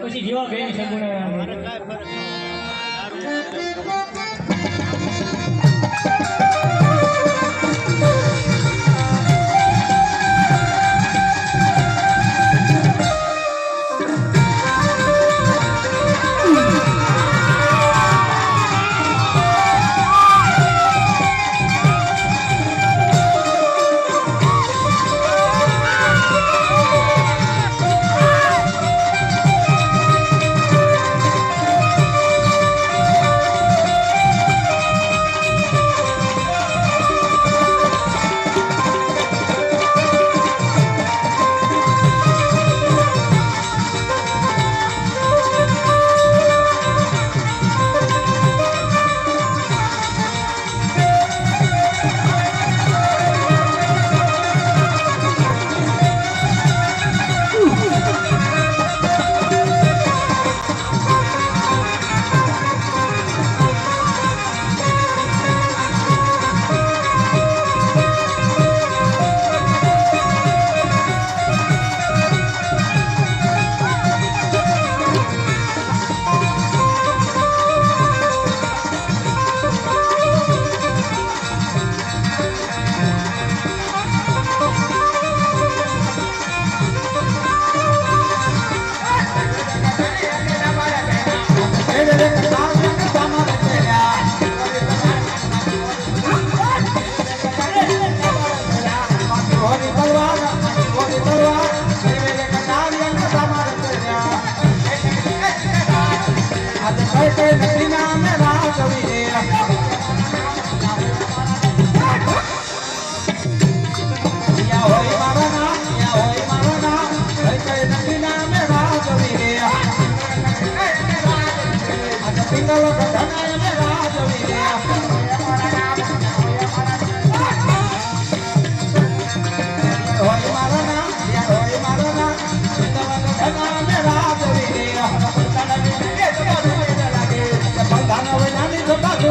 પછી જેવા બેન સગુણા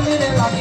তুমি রে লাগে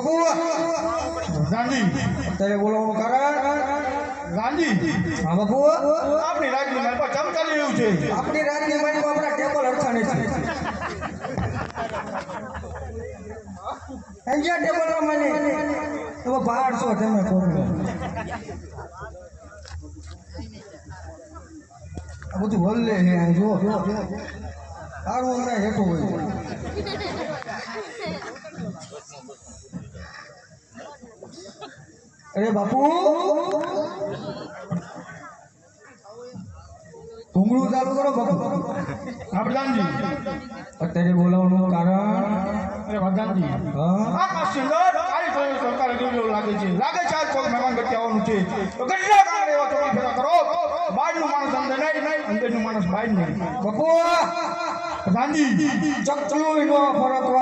બબુ ગાંધી. અત્યારે બોલાવવાનું કારણ? ગાંધી. હા આપણી રાજની મારી રહ્યું છે. આપણી રાજની મારી આપણા ટેબલ અડથાણે છે. અંજા ટેબલ ના મને એવો બહાર છો તમે કોણ બધું હલ્લે હે આ જો. તારું હમણાં હેઠું હોય. અરે બાપુ! ઘૂંગળું ચાલુ કરો બાપુ. આપણે અત્યારે બોલાવવાનું કારણ? અરે વાત હા? સુંદર કાળી થયો સરકારે એવું લાગે છે. લાગે છે આજ કોક મહેમાન ગતિ આવવાનું છે. તો કેટલા કાંકરે એવા તમે ભેગા કરો. બહારનું માણસ અંદર નહીં અંદરનું માણસ બહાર નહીં. બાપુ! પ્રધાનજી. ચકલો એનો ફરકવા દો